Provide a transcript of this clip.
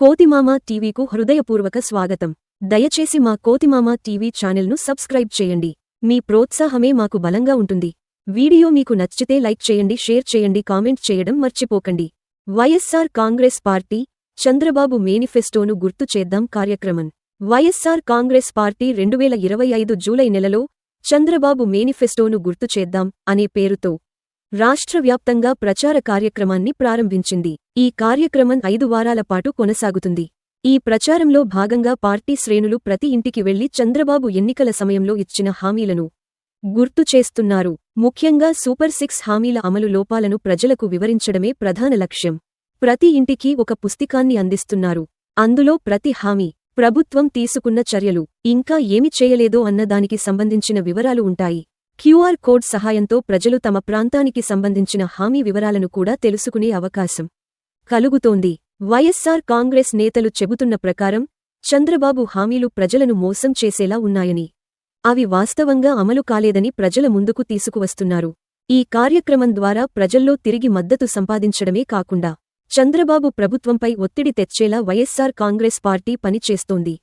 కోతిమామ టీవీకు హృదయపూర్వక స్వాగతం. దయచేసి మా కోతిమామ టీవీ ఛానల్ను సబ్స్క్రైబ్ చేయండి. మీ ప్రోత్సాహమే మాకు బలంగా ఉంటుంది. వీడియో మీకు నచ్చితే లైక్ చేయండి షేర్ చేయండి కామెంట్ చేయడం మర్చిపోకండి. వైఎస్సార్ కాంగ్రెస్ పార్టీ చంద్రబాబు మేనిఫెస్టోను గుర్తు చేద్దాం కార్యక్రమం. వైఎస్సార్ కాంగ్రెస్ పార్టీ రెండువేల ఇరవై ఐదు జూలై నెలలో చంద్రబాబు మేనిఫెస్టోను గుర్తు చేద్దాం అనే పేరుతో రాష్ట్ర వ్యాప్తంగా ప్రచార కార్యక్రమాన్ని ప్రారంభించింది. ఈ కార్యక్రమం ఐదు వారాల పాటు కొనసాగుతుంది. ఈ ప్రచారంలో భాగంగా పార్టీ శ్రేణులు ప్రతి ఇంటికి వెళ్ళి చంద్రబాబు ఎన్నికల సమయంలో ఇచ్చిన హామీలను గుర్తు చేస్తున్నారు. ముఖ్యంగా సూపర్ సిక్స్ హామీల అమలు లోపాలను ప్రజలకు వివరించడమే ప్రధాన లక్ష్యం. ప్రతి ఇంటికి ఒక పుస్తికాన్ని అందిస్తున్నారు. అందులో ప్రతి హామీ ప్రభుత్వం తీసుకున్న చర్యలు ఇంకా ఏమి చేయలేదో అన్నదానికి సంబంధించిన వివరాలు ఉంటాయి. క్యూఆర్ కోడ్ సహాయంతో ప్రజలు తమ ప్రాంతానికి సంబంధించిన హామీ వివరాలను కూడా తెలుసుకునే అవకాశం కలుగుతోంది. వైఎస్సార్ కాంగ్రెస్ నేతలు చెబుతున్న ప్రకారం చంద్రబాబు హామీలు ప్రజలను మోసం చేసేలా ఉన్నాయని అవి వాస్తవంగా అమలు కాలేదని ప్రజల ముందుకు తీసుకువస్తున్నారు. ఈ కార్యక్రమం ద్వారా ప్రజల్లో తిరిగి మద్దతు సంపాదించడమే కాకుండా చంద్రబాబు ప్రభుత్వంపై ఒత్తిడి తెచ్చేలా వైఎస్సార్ కాంగ్రెస్ పార్టీ పనిచేస్తోంది.